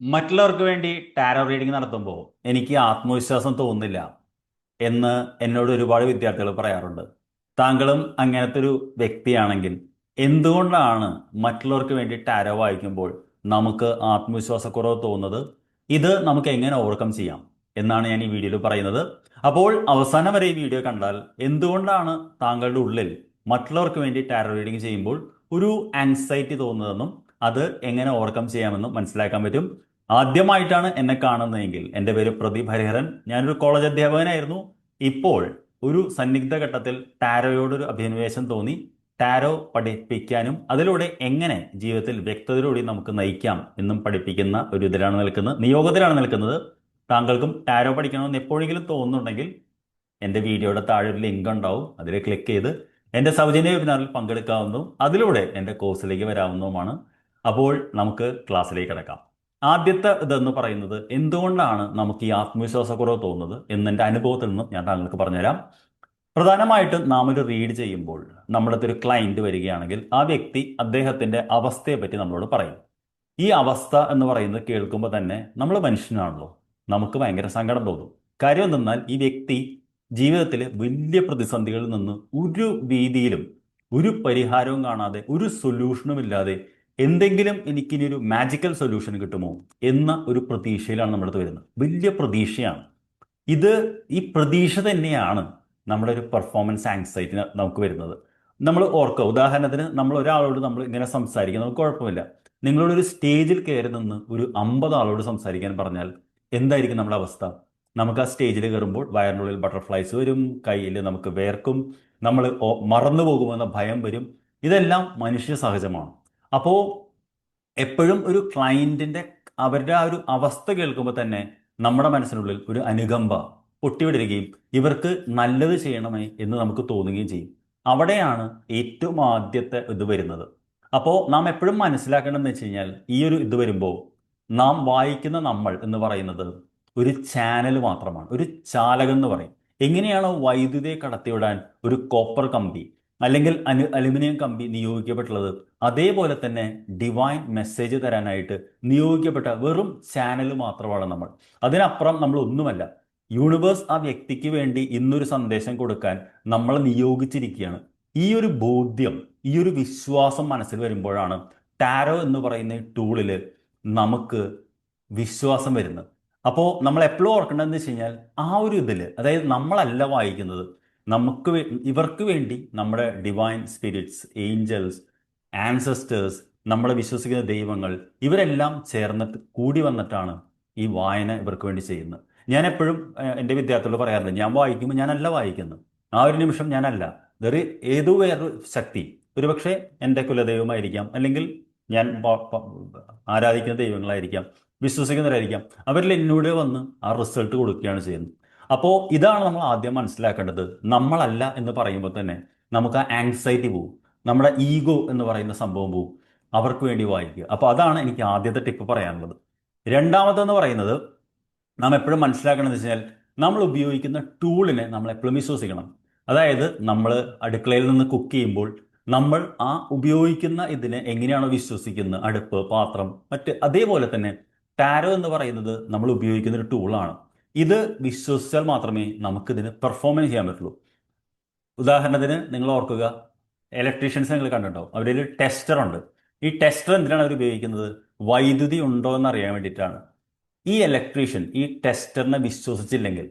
മറ്റുള്ളവർക്ക് വേണ്ടി tarot reading നടത്തുമ്പോൾ എനിക്ക് ആത്മവിശ്വാസം തോന്നുന്നില്ല എന്ന് എന്നോട് ഒരുപാട് വിദ്യാർത്ഥികൾ പറയാറുണ്ട്. താങ്കളും അങ്ങനത്തെ ഒരു വ്യക്തിയാണെങ്കിൽ എന്തുകൊണ്ടാണ് മറ്റുള്ളവർക്ക് വേണ്ടി ടാരോ വായിക്കുമ്പോൾ നമുക്ക് ആത്മവിശ്വാസക്കുറവ് തോന്നുന്നത്? ഇത് നമുക്ക് എങ്ങനെ ഓവർകം ചെയ്യാം? എന്നാണ് ഞാൻ ഈ വീഡിയോയിൽ പറയുന്നത്. അപ്പോൾ അവസാനം വരെ ഈ വീഡിയോ കണ്ടാൽ എന്തുകൊണ്ടാണ് താങ്കളുടെ ഉള്ളിൽ മറ്റുള്ളവർക്ക് വേണ്ടി ടാരോ റീഡിംഗ് ചെയ്യുമ്പോൾ ഒരു ആൻസൈറ്റി തോന്നുന്നതെന്നും അത് എങ്ങനെ ഓവർകം ചെയ്യാമെന്നും മനസ്സിലാക്കാൻ പറ്റും. ആദ്യമായിട്ടാണ് എന്നെ കാണുന്നതെങ്കിൽ എന്റെ പേര് പ്രദീപ് ഹരിഹരൻ. ഞാനൊരു കോളേജ് അധ്യാപകനായിരുന്നു. ഇപ്പോൾ ഒരു സന്നിഗ്ധ ഘട്ടത്തിൽ ടാരോയോടൊരു അഭിനിവേശം തോന്നി. ടാരോ പഠിപ്പിക്കാനും അതിലൂടെ എങ്ങനെ ജീവിതത്തിൽ വ്യക്തതയിലൂടെ നമുക്ക് നയിക്കാം എന്നും പഠിപ്പിക്കുന്ന ഒരു ഇതിലാണ് നിൽക്കുന്നത് നിയോഗത്തിലാണ് നിൽക്കുന്നത്. താങ്കൾക്കും ടാരോ പഠിക്കണമെന്ന് എപ്പോഴെങ്കിലും തോന്നുന്നുണ്ടെങ്കിൽ എന്റെ വീഡിയോയുടെ താഴെ ഒരു ലിങ്ക് ഉണ്ടാവും. അതിൽ ക്ലിക്ക് ചെയ്ത് എന്റെ സൗജന്യ വെബിനാറിൽ പങ്കെടുക്കാവുന്നതും അതിലൂടെ എന്റെ കോഴ്സിലേക്ക് വരാവുന്നതുമാണ്. അപ്പോൾ നമുക്ക് ക്ലാസ്സിലേക്ക് കിടക്കാം. ആദ്യത്തെ ഇതെന്ന് പറയുന്നത് എന്തുകൊണ്ടാണ് നമുക്ക് ഈ ആത്മവിശ്വാസക്കുറവ് തോന്നുന്നത് എന്നെന്റെ അനുഭവത്തിൽ നിന്ന് ഞാൻ താങ്കൾക്ക് പറഞ്ഞുതരാം. പ്രധാനമായിട്ടും നാം ഒരു റീഡ് ചെയ്യുമ്പോൾ നമ്മുടെ ഒരു ക്ലയന്റ് വരികയാണെങ്കിൽ ആ വ്യക്തി അദ്ദേഹത്തിന്റെ അവസ്ഥയെ പറ്റി നമ്മളോട് പറയും. ഈ അവസ്ഥ എന്ന് പറയുന്നത് കേൾക്കുമ്പോൾ തന്നെ നമ്മൾ മനുഷ്യനാണല്ലോ. നമുക്ക് ഭയങ്കര സങ്കടം തോന്നും. കാര്യം എന്തെന്നാൽ ഈ വ്യക്തി ജീവിതത്തിലെ വലിയ പ്രതിസന്ധികളിൽ നിന്ന് ഒരു രീതിയിലും ഒരു പരിഹാരവും കാണാതെ ഒരു സൊല്യൂഷനും ഇല്ലാതെ എന്തെങ്കിലും എനിക്കിനി ഒരു മാജിക്കൽ സൊല്യൂഷൻ കിട്ടുമോ എന്ന ഒരു പ്രതീക്ഷയിലാണ് നമ്മുടെ അടുത്ത് വരുന്നത്. വലിയ പ്രതീക്ഷയാണ്. ഇത് ഈ പ്രതീക്ഷ തന്നെയാണ് നമ്മുടെ ഒരു പെർഫോമൻസ് ആങ്സൈറ്റി നമുക്ക് വരുന്നത്. നമ്മൾ ഓർക്കുക ഉദാഹരണത്തിന് നമ്മൾ ഒരാളോട് നമ്മൾ ഇങ്ങനെ സംസാരിക്കുക നമുക്ക് കുഴപ്പമില്ല നിങ്ങളോടൊരു സ്റ്റേജിൽ കയറി നിന്ന് ഒരു അമ്പത് ആളോട് സംസാരിക്കാൻ പറഞ്ഞാൽ എന്തായിരിക്കും നമ്മുടെ അവസ്ഥ? നമുക്ക് ആ സ്റ്റേജിൽ കയറുമ്പോൾ വയറിനുള്ളിൽ ബട്ടർഫ്ലൈസ് വരും കയ്യിൽ നമുക്ക് വേർക്കും നമ്മൾ മറന്നു പോകുമെന്ന ഭയം വരും. ഇതെല്ലാം മനുഷ്യ സഹജമാണ്. അപ്പോൾ എപ്പോഴും ഒരു ക്ലയന്റിന്റെ അവരുടെ ആ ഒരു അവസ്ഥ കേൾക്കുമ്പോൾ തന്നെ നമ്മുടെ മനസ്സിനുള്ളിൽ ഒരു അനുകമ്പ പൊട്ടിവിടരുകയും ഇവർക്ക് നല്ലത് ചെയ്യണമേ എന്ന് നമുക്ക് തോന്നുകയും ചെയ്യും. അവിടെയാണ് ഏറ്റവും ആദ്യത്തെ ഇത് വരുന്നത്. അപ്പോൾ നാം എപ്പോഴും മനസ്സിലാക്കേണ്ടതെന്ന് വെച്ച് കഴിഞ്ഞാൽ ഈ ഒരു ഇത് വരുമ്പോൾ നാം വായിക്കുന്ന നമ്മൾ എന്ന് പറയുന്നത് ഒരു ചാനൽ മാത്രമാണ്. ഒരു ചാലകം എന്ന് പറയും. എങ്ങനെയാണോ വൈദ്യുതിയെ കടത്തിവിടാൻ ഒരു കോപ്പർ കമ്പി അല്ലെങ്കിൽ അനു അലുമിനിയം കമ്പി നിയോഗിക്കപ്പെട്ടുള്ളത്. അതേപോലെ തന്നെ ഡിവൈൻ മെസ്സേജ് തരാനായിട്ട് നിയോഗിക്കപ്പെട്ട വെറും ചാനൽ മാത്രമാണ് നമ്മൾ. അതിനപ്പുറം നമ്മൾ ഒന്നുമല്ല. യൂണിവേഴ്സ് ആ വ്യക്തിക്ക് വേണ്ടി ഇന്നൊരു സന്ദേശം കൊടുക്കാൻ നമ്മളെ നിയോഗിച്ചിരിക്കുകയാണ്. ഈ ഒരു ബോധ്യം ഈ ഒരു വിശ്വാസം മനസ്സിൽ വരുമ്പോഴാണ് ടാരോ എന്ന് പറയുന്ന ടൂളിൽ നമുക്ക് വിശ്വാസം വരുന്നത്. അപ്പോൾ നമ്മൾ എപ്പോഴും ഓർക്കേണ്ടതെന്ന് വെച്ച് കഴിഞ്ഞാൽ ആ ഒരു ഇതിൽ അതായത് നമ്മളല്ല വായിക്കുന്നത് നമുക്ക് ഇവർക്ക് വേണ്ടി നമ്മുടെ ഡിവൈൻ സ്പിരിറ്റ്സ് ഏഞ്ചൽസ് ആൻസസ്റ്റേഴ്സ് നമ്മൾ വിശ്വസിക്കുന്ന ദൈവങ്ങൾ ഇവരെല്ലാം ചേർന്നിട്ട് കൂടി വന്നിട്ടാണ് ഈ വായന ഇവർക്ക് വേണ്ടി ചെയ്യുന്നത്. ഞാൻ എപ്പോഴും എന്റെ വിദ്യാർത്ഥികളോട് പറയാറുണ്ട് ഞാൻ വായിക്കുമ്പോൾ ഞാനല്ല വായിക്കുന്നത്. ആ ഒരു നിമിഷം ഞാനല്ല. വേറെ ഏതോ വേറൊരു ശക്തി. ഒരുപക്ഷെ എന്റെ കുലദൈവമായിരിക്കാം അല്ലെങ്കിൽ ഞാൻ ആരാധിക്കുന്ന ദൈവങ്ങളായിരിക്കാം വിശ്വസിക്കുന്നവരായിരിക്കാം. അവരിൽ എന്നോട് വന്ന് ആ റിസൾട്ട് കൊടുക്കുകയാണ് ചെയ്യുന്നത്. അപ്പോൾ ഇതാണ് നമ്മൾ ആദ്യം മനസ്സിലാക്കേണ്ടത്. നമ്മളല്ല എന്ന് പറയുമ്പോൾ തന്നെ നമുക്ക് ആ ആങ്സൈറ്റി പോവും. നമ്മുടെ ഈഗോ എന്ന് പറയുന്ന സംഭവം പോവും. അവർക്ക് വേണ്ടി വായിക്കുക. അപ്പോൾ അതാണ് എനിക്ക് ആദ്യത്തെ ടിപ്പ് പറയാനുള്ളത്. രണ്ടാമതെന്ന് പറയുന്നത് നാം എപ്പോഴും മനസ്സിലാക്കണമെന്ന് വെച്ചാൽ നമ്മൾ ഉപയോഗിക്കുന്ന ടൂളിനെ നമ്മൾ എപ്പോഴും വിശ്വസിക്കണം. അതായത് നമ്മൾ അടുക്കളയിൽ നിന്ന് കുക്ക് ചെയ്യുമ്പോൾ നമ്മൾ ആ ഉപയോഗിക്കുന്ന ഇതിനെ എങ്ങനെയാണോ വിശ്വസിക്കുന്നത്? അടുപ്പ് പാത്രം മറ്റ് അതേപോലെ തന്നെ ടാരോ എന്ന് പറയുന്നത് നമ്മൾ ഉപയോഗിക്കുന്ന ഒരു ടൂളാണ് ഇത് വിശ്വസിച്ചാൽ മാത്രമേ നമുക്കിതിന് പെർഫോമൻസ് ചെയ്യാൻ പറ്റുള്ളൂ. ഉദാഹരണത്തിന് നിങ്ങൾ ഓർക്കുക ഇലക്ട്രീഷ്യൻസ് നിങ്ങൾ കണ്ടിട്ടുണ്ടാവും. അവരിൽ ഒരു ടെസ്റ്റർ ഉണ്ട്. ഈ ടെസ്റ്റർ എന്തിനാണ് അവർ ഉപയോഗിക്കുന്നത്? വൈദ്യുതി ഉണ്ടോ എന്ന് അറിയാൻ വേണ്ടിയിട്ടാണ്. ഈ ഇലക്ട്രീഷ്യൻ ഈ ടെസ്റ്ററിനെ വിശ്വസിച്ചില്ലെങ്കിൽ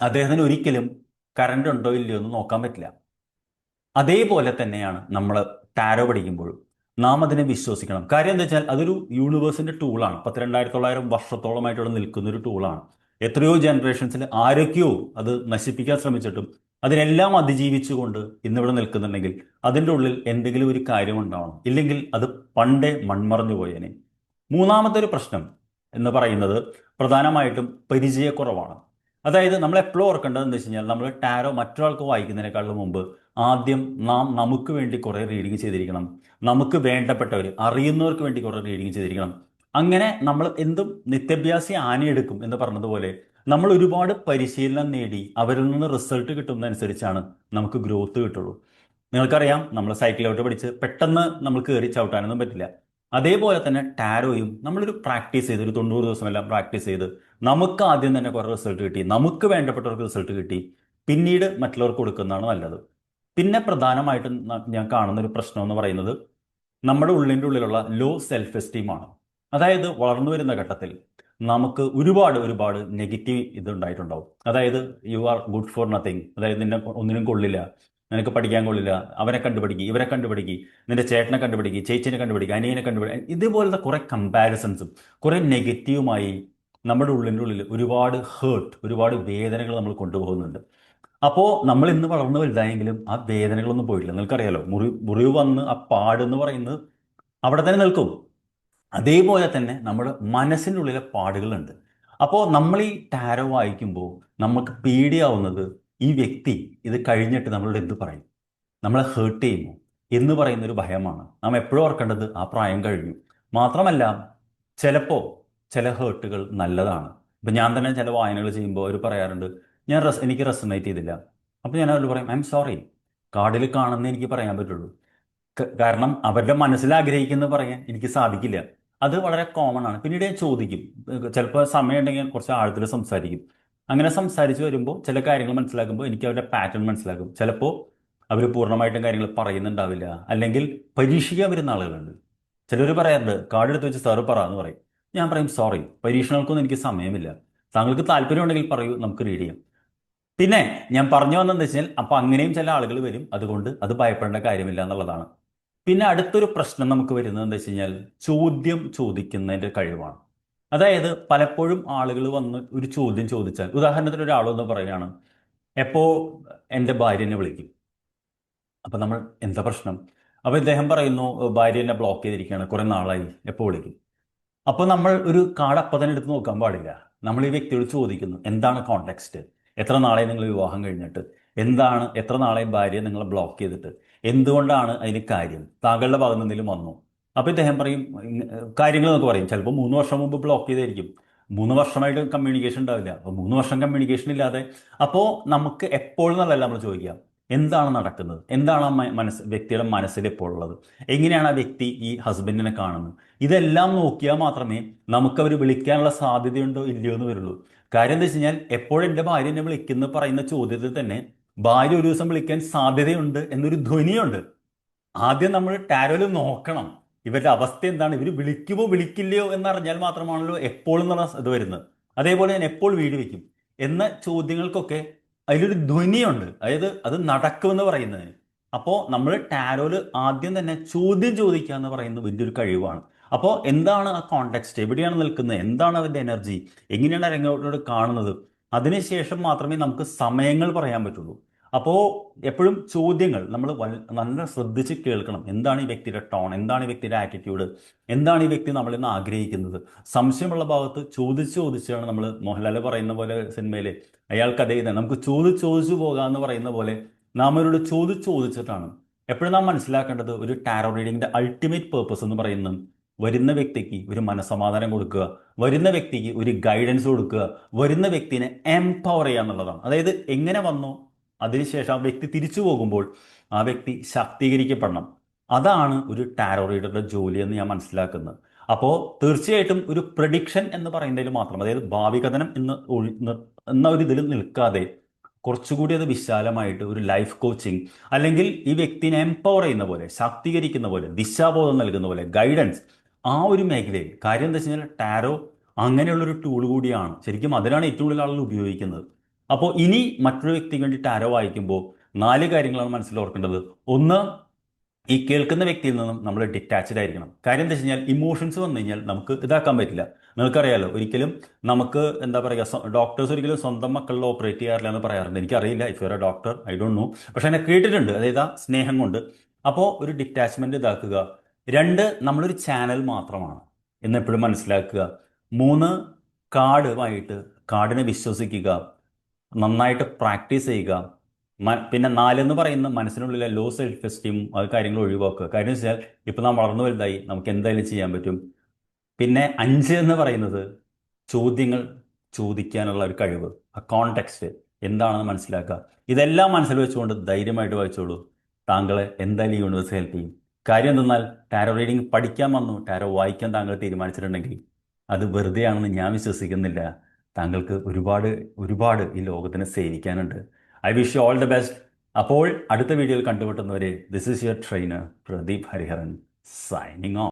അദ്ദേഹത്തിന് ഒരിക്കലും കറണ്ട് ഉണ്ടോ ഇല്ലയോ എന്ന് നോക്കാൻ പറ്റില്ല. അതേപോലെ തന്നെയാണ് നമ്മൾ ടാരോ പഠിക്കുമ്പോഴും. നാം അതിനെ വിശ്വസിക്കണം. കാര്യം എന്താ വെച്ചാൽ അതൊരു യൂണിവേഴ്സിന്റെ ടൂളാണ് പത്തിരണ്ടായിരത്തി തൊള്ളായിരം വർഷത്തോളമായിട്ട് ഇവിടെ നിൽക്കുന്ന ഒരു ടൂളാണ് എത്രയോ ജനറേഷൻസിൽ ആരൊക്കെയോ അത് നശിപ്പിക്കാൻ ശ്രമിച്ചിട്ടും അതിനെല്ലാം അതിജീവിച്ചുകൊണ്ട് ഇന്നിവിടെ നിൽക്കുന്നുണ്ടെങ്കിൽ അതിന്റെ ഉള്ളിൽ എന്തെങ്കിലും ഒരു കാര്യം ഉണ്ടാവണം. ഇല്ലെങ്കിൽ അത് പണ്ടേ മൺമറഞ്ഞു പോയേനെ. മൂന്നാമത്തെ ഒരു പ്രശ്നം എന്ന് പറയുന്നത് പ്രധാനമായിട്ടും പരിചയക്കുറവാണ്. അതായത് നമ്മൾ എപ്പോഴും ഓർക്കേണ്ടത് എന്ന് വെച്ച് കഴിഞ്ഞാൽ നമ്മൾ ടാരോ മറ്റൊരാൾക്ക് വായിക്കുന്നതിനേക്കാളും മുമ്പ് ആദ്യം നാം നമുക്ക് വേണ്ടി കുറേ റീഡിങ് ചെയ്തിരിക്കണം. നമുക്ക് വേണ്ടപ്പെട്ടവർ അറിയുന്നവർക്ക് വേണ്ടി കുറേ റീഡിങ് ചെയ്തിരിക്കണം. അങ്ങനെ നമ്മൾ എന്തും നിത്യഭ്യാസി ആനയെടുക്കും എന്ന് പറഞ്ഞതുപോലെ നമ്മൾ ഒരുപാട് പരിശീലനം നേടി അവരിൽ നിന്ന് റിസൾട്ട് കിട്ടുന്നതനുസരിച്ചാണ് നമുക്ക് ഗ്രോത്ത് കിട്ടുള്ളൂ. നിങ്ങൾക്കറിയാം നമ്മൾ സൈക്കിളോട്ട് പഠിച്ച് പെട്ടെന്ന് നമ്മൾ കയറി ചവിട്ടാനൊന്നും പറ്റില്ല. അതേപോലെ തന്നെ ടാരോയും നമ്മളൊരു പ്രാക്ടീസ് ചെയ്ത് ഒരു തൊണ്ണൂറ് ദിവസം എല്ലാം പ്രാക്ടീസ് ചെയ്ത് നമുക്ക് ആദ്യം തന്നെ കുറേ റിസൾട്ട് കിട്ടി. നമുക്ക് വേണ്ടപ്പെട്ടവർക്ക് റിസൾട്ട് കിട്ടി. പിന്നീട് മറ്റുള്ളവർക്ക് കൊടുക്കുന്നതാണ് നല്ലത്. പിന്നെ പ്രധാനമായിട്ടും ഞാൻ കാണുന്ന ഒരു പ്രശ്നം എന്ന് പറയുന്നത് നമ്മുടെ ഉള്ളിന്റെ ഉള്ളിലുള്ള ലോ സെൽഫ് എസ്റ്റീമാണ് അതായത് വളർന്നു വരുന്ന ഘട്ടത്തിൽ നമുക്ക് ഒരുപാട് ഒരുപാട് നെഗറ്റീവ് ഇതുണ്ടായിട്ടുണ്ടാവും അതായത് you are good for nothing അതായത് നിന്നെ ഒന്നിനും കൊള്ളില്ല. നിനക്ക് പഠിക്കാൻ കൊള്ളില്ല. അവനെ കണ്ടുപിടിക്കുക ഇവരെ കണ്ടുപിടിക്കുക നിന്റെ ചേട്ടനെ കണ്ടുപിടിക്കുക ചേച്ചിനെ കണ്ടുപിടിക്കുക അനിയനെ കണ്ടുപിടിക്കുക ഇതുപോലത്തെ കുറേ കമ്പാരിസൺസും കുറേ നെഗറ്റീവുമായി നമ്മുടെ ഉള്ളിന്റെ ഉള്ളിൽ ഒരുപാട് ഹേർട്ട് ഒരുപാട് വേദനകൾ നമ്മൾ കൊണ്ടുപോകുന്നുണ്ട്. അപ്പോൾ നമ്മൾ ഇന്ന് വളർന്നു വലുതായെങ്കിലും ആ വേദനകളൊന്നും പോയിട്ടില്ല. നിങ്ങൾക്കറിയാലോ മുറി മുറിവ് വന്ന് ആ പാടെന്ന് പറയുന്നത് അവിടെ തന്നെ നിൽക്കും. അതേപോലെ തന്നെ നമ്മുടെ മനസ്സിന്റെ ഉള്ളിലെ പാടുകളുണ്ട്. അപ്പോൾ നമ്മൾ ഈ ടാരോ വായിക്കുമ്പോൾ നമുക്ക് പേടിയാവുന്നത് ഈ വ്യക്തി ഇത് കഴിഞ്ഞിട്ട് നമ്മളോട് എന്ത് പറയും? നമ്മളെ ഹേർട്ട് ചെയ്യുമോ? എന്ന് പറയുന്ന ഒരു ഭയമാണ്. നാം എപ്പോഴും ഓർക്കേണ്ടത് ആ പ്രായം കഴിഞ്ഞു. മാത്രമല്ല ചിലപ്പോൾ ചില ഹേർട്ടുകൾ നല്ലതാണ്. ഇപ്പം ഞാൻ തന്നെ ചില വായനകൾ ചെയ്യുമ്പോൾ അവർ പറയാറുണ്ട് ഞാൻ റെസ് എനിക്ക് റെസനേറ്റ് ചെയ്തില്ല. അപ്പോൾ ഞാൻ അവരോട് പറയും ഐ എം സോറി കാർഡിൽ കാണുന്ന എനിക്ക് പറയാൻ പറ്റുള്ളൂ. കാരണം അവരുടെ മനസ്സിൽ ആഗ്രഹിക്കുന്നത് പറയാൻ എനിക്ക് സാധിക്കില്ല. അത് വളരെ കോമൺ ആണ്. പിന്നീട് ഞാൻ ചോദിക്കും. ചിലപ്പോൾ സമയം ഉണ്ടെങ്കിൽ കുറച്ച് ആഴത്തിൽ സംസാരിക്കും. അങ്ങനെ സംസാരിച്ച് വരുമ്പോൾ ചില കാര്യങ്ങൾ മനസ്സിലാക്കുമ്പോൾ എനിക്ക് അവരുടെ പാറ്റേൺ മനസ്സിലാക്കും. ചിലപ്പോൾ അവർ പൂർണമായിട്ടും കാര്യങ്ങൾ പറയുന്നുണ്ടാവില്ല. അല്ലെങ്കിൽ പരീക്ഷിക്കാൻ വരുന്ന ആളുകളുണ്ട്. ചിലർ പറയാറുണ്ട് കാർഡ് എടുത്ത് വെച്ച് സാറ് പറ എന്ന് പറയും. ഞാൻ പറയും സോറി പരീക്ഷണങ്ങൾക്കൊന്നും എനിക്ക് സമയമില്ല. താങ്കൾക്ക് താല്പര്യമുണ്ടെങ്കിൽ പറയൂ നമുക്ക് റീഡ് ചെയ്യാം. പിന്നെ ഞാൻ പറഞ്ഞു വന്നതെന്ന് വെച്ചാൽ അപ്പോൾ അങ്ങനെയും ചില ആളുകൾ വരും. അതുകൊണ്ട് അത് ഭയപ്പെടേണ്ട കാര്യമില്ല എന്നുള്ളതാണ്. പിന്നെ അടുത്തൊരു പ്രശ്നം നമുക്ക് വരുന്നത് എന്താ വെച്ച് കഴിഞ്ഞാൽ ചോദ്യം ചോദിക്കുന്നതിന്റെ കഴിവാണ്. അതായത് പലപ്പോഴും ആളുകൾ വന്ന് ഒരു ചോദ്യം ചോദിച്ചാൽ ഉദാഹരണത്തിന് ഒരാൾ വന്ന് പറയുകയാണ് എപ്പോ എന്റെ ഭാര്യനെ വിളിക്കും? അപ്പം നമ്മൾ എന്താ പ്രശ്നം? അപ്പോൾ ഇദ്ദേഹം പറയുന്നു ഭാര്യ എന്നെ ബ്ലോക്ക് ചെയ്തിരിക്കുകയാണ് കുറേ നാളായി എപ്പോൾ വിളിക്കും? അപ്പോൾ നമ്മൾ ഒരു കാർഡ് അപ്പം തന്നെ എടുത്ത് നോക്കാൻ പാടില്ല. നമ്മൾ ഈ വ്യക്തിയോട് ചോദിക്കുന്നു എന്താണ് കോണ്ടെക്സ്റ്റ് എത്ര നാളെ നിങ്ങൾ വിവാഹം കഴിഞ്ഞിട്ട്? എന്താണ് എത്ര നാളെ ഭാര്യ നിങ്ങളെ ബ്ലോക്ക് ചെയ്തിട്ട്? എന്തുകൊണ്ടാണ് അതിന് കാര്യം? താങ്കളുടെ ഭാഗത്ത് എന്തെങ്കിലും വന്നു? അപ്പോൾ ഇദ്ദേഹം പറയും കാര്യങ്ങൾ നമുക്ക് പറയും. ചിലപ്പോൾ മൂന്ന് വർഷം മുമ്പ് ബ്ലോക്ക് ചെയ്തായിരിക്കും. മൂന്ന് വർഷമായിട്ട് കമ്മ്യൂണിക്കേഷൻ ഉണ്ടാവില്ല. അപ്പോൾ മൂന്ന് വർഷം കമ്മ്യൂണിക്കേഷൻ ഇല്ലാതെ അപ്പോൾ നമുക്ക് എപ്പോഴും നല്ലല്ല നമ്മൾ ചോദിക്കാം എന്താണ് നടക്കുന്നത്? എന്താണ് ആ മനസ്സ് വ്യക്തിയുടെ മനസ്സിൽ ഇപ്പോൾ ഉള്ളത്? എങ്ങനെയാണ് ആ വ്യക്തി ഈ ഹസ്ബൻഡിനെ കാണുന്നത്? ഇതെല്ലാം നോക്കിയാൽ മാത്രമേ നമുക്ക് അവർ വിളിക്കാനുള്ള സാധ്യതയുണ്ടോ ഇല്ലയോ എന്ന് വരുള്ളൂ. കാര്യം എന്താ വെച്ച് കഴിഞ്ഞാൽ എപ്പോഴും എന്റെ ഭാര്യ എന്നെ വിളിക്കുന്ന പറയുന്ന ചോദ്യത്തിൽ തന്നെ ഭാര്യ ഒരു ദിവസം വിളിക്കാൻ സാധ്യതയുണ്ട് എന്നൊരു ധ്വനിയുണ്ട്. ആദ്യം നമ്മൾ ടാരോയിൽ നോക്കണം. ഇവരുടെ അവസ്ഥ എന്താണ്? ഇവർ വിളിക്കുമോ വിളിക്കില്ലയോ എന്നറിഞ്ഞാൽ മാത്രമാണല്ലോ എപ്പോൾ എന്നുള്ള ഇത് വരുന്നത്. അതേപോലെ ഞാൻ എപ്പോൾ വീട് വയ്ക്കും എന്ന ചോദ്യങ്ങൾക്കൊക്കെ അതിലൊരു ധ്വനിയുണ്ട്. അതായത് അത് നടക്കുമെന്ന് പറയുന്നതിന് അപ്പോൾ നമ്മൾ ടാരോയിൽ ആദ്യം തന്നെ ചോദ്യം ചോദിക്കുക എന്ന് പറയുന്നത് വലിയൊരു കഴിവാണ്. അപ്പോൾ എന്താണ് ആ കോണ്ടെക്സ്റ്റ് എവിടെയാണ് നിൽക്കുന്നത്? എന്താണ് അതിന്റെ എനർജി എങ്ങനെയാണ് രംഗോട്ടോട് കാണുന്നത്? അതിനുശേഷം മാത്രമേ നമുക്ക് സമയങ്ങൾ പറയാൻ പറ്റുള്ളൂ. അപ്പോൾ എപ്പോഴും ചോദ്യങ്ങൾ നമ്മൾ നല്ല ശ്രദ്ധിച്ച് കേൾക്കണം. എന്താണ് ഈ വ്യക്തിയുടെ ടോൺ എന്താണ് ഈ വ്യക്തിയുടെ ആറ്റിറ്റ്യൂഡ് എന്താണ് ഈ വ്യക്തി നമ്മളിൽ നിന്ന് ആഗ്രഹിക്കുന്നത്? സംശയമുള്ള ഭാഗത്ത് ചോദിച്ച് ചോദിച്ചാണ് നമ്മൾ മോഹൻലാൽ പറയുന്ന പോലെ സിനിമയിൽ അയാൾക്ക് അതേ ഇതാണ്. നമുക്ക് ചോദിച്ച് ചോദിച്ചു പോകാം എന്ന് പറയുന്ന പോലെ നാം അവരോട് ചോദിച്ച് ചോദിച്ചിട്ടാണ്. എപ്പോഴും നാം മനസ്സിലാക്കേണ്ടത് ഒരു ടാരോ റീഡിങ്ങിന്റെ അൾട്ടിമേറ്റ് പേർപ്പസ് എന്ന് പറയുന്നത് വരുന്ന വ്യക്തിക്ക് ഒരു മനസ്സമാധാനം കൊടുക്കുക വരുന്ന വ്യക്തിക്ക് ഒരു ഗൈഡൻസ് കൊടുക്കുക വരുന്ന വ്യക്തിനെ എംപവർ ചെയ്യുക എന്നുള്ളതാണ്. അതായത് എങ്ങനെ വന്നോ? അതിനുശേഷം ആ വ്യക്തി തിരിച്ചു പോകുമ്പോൾ ആ വ്യക്തി ശാക്തീകരിക്കപ്പെടണം. അതാണ് ഒരു ടാരോ റീഡറുടെ ജോലി എന്ന് ഞാൻ മനസ്സിലാക്കുന്നത്. അപ്പോൾ തീർച്ചയായിട്ടും ഒരു പ്രഡിക്ഷൻ എന്ന് പറയുന്നതിൽ മാത്രം അതായത് ഭാവി കഥനം എന്ന് എന്ന ഒരു ഇതിൽ നിൽക്കാതെ കുറച്ചുകൂടി അത് വിശാലമായിട്ട് ഒരു ലൈഫ് കോച്ചിങ് അല്ലെങ്കിൽ ഈ വ്യക്തിനെ എംപവർ ചെയ്യുന്ന പോലെ ശാക്തീകരിക്കുന്ന പോലെ ദിശാബോധം നൽകുന്ന പോലെ ഗൈഡൻസ് ആ ഒരു മേഖലയിൽ. കാര്യം എന്താ വെച്ച് കഴിഞ്ഞാൽ ടാരോ അങ്ങനെയുള്ളൊരു ടൂൾ കൂടിയാണ്. ശരിക്കും അതിനാണ് ഏറ്റവും കൂടുതൽ ആളുകൾ ഉപയോഗിക്കുന്നത്. അപ്പോൾ ഇനി മറ്റൊരു വ്യക്തിക്ക് വേണ്ടി ടാരോ വായിക്കുമ്പോൾ നാല് കാര്യങ്ങളാണ് മനസ്സിൽ ഓർക്കേണ്ടത്. ഒന്ന് ഈ കേൾക്കുന്ന വ്യക്തിയിൽ നിന്നും നമ്മൾ ഡിറ്റാച്ച്ഡ് ആയിരിക്കണം. കാര്യം എന്താ വെച്ച് കഴിഞ്ഞാൽ ഇമോഷൻസ് വന്നു കഴിഞ്ഞാൽ നമുക്ക് ഇതാക്കാൻ പറ്റില്ല. നിങ്ങൾക്കറിയാലോ ഒരിക്കലും നമുക്ക് എന്താ പറയുക ഡോക്ടേഴ്സ് ഒരിക്കലും സ്വന്തം മക്കളിൽ ഓപ്പറേറ്റ് ചെയ്യാറില്ല എന്ന് പറയാറുണ്ട്. എനിക്കറിയില്ല if your a doctor I don't know പക്ഷെ എന്നെ കേട്ടിട്ടുണ്ട് അതായത് ആ സ്നേഹം കൊണ്ട്. അപ്പോൾ ഒരു ഡിറ്റാച്ച്മെന്റ് ഇതാക്കുക. രണ്ട് നമ്മളൊരു ചാനൽ മാത്രമാണ് എന്നെപ്പോഴും മനസ്സിലാക്കുക. മൂന്ന് കാർഡുമായിട്ട് കാർഡിനെ വിശ്വസിക്കുക. നന്നായിട്ട് പ്രാക്ടീസ് ചെയ്യുക. പിന്നെ നാലെന്ന് പറയുന്ന മനസ്സിനുള്ളിലെ ലോ സെൽഫ് എസ്റ്റീം അത് കാര്യങ്ങൾ ഒഴിവാക്കുക. കാര്യം വെച്ചാൽ ഇപ്പം നാം വളർന്നു വലുതായി നമുക്ക് എന്തായാലും ചെയ്യാൻ പറ്റും. പിന്നെ അഞ്ച് എന്ന് പറയുന്നത് ചോദ്യങ്ങൾ ചോദിക്കാനുള്ള ഒരു കഴിവ് ആ കോണ്ടെക്സ്റ്റ് എന്താണെന്ന് മനസ്സിലാക്കുക. ഇതെല്ലാം മനസ്സിൽ വെച്ചുകൊണ്ട് ധൈര്യമായിട്ട് വായിച്ചോളൂ. താങ്കളെ എന്തായാലും യൂണിവേഴ്സ് ഹെൽപ്പ് ചെയ്യും. കാര്യം എന്തെന്നാൽ ടാരോ റീഡിംഗ് പഠിക്കാൻ വന്നു. ടാരോ വായിക്കാൻ താങ്കൾ തീരുമാനിച്ചിട്ടുണ്ടെങ്കിൽ അത് വെറുതെയാണെന്ന് ഞാൻ വിശ്വസിക്കുന്നില്ല. താങ്കൾക്ക് ഒരുപാട് ഒരുപാട് ഈ ലോകത്തിനെ സേവിക്കാനുണ്ട് I wish you all the best അപ്പോൾ അടുത്ത വീഡിയോയിൽ കണ്ടുമുട്ടുന്നവരെ this is your trainer Pradeep Hariharan signing on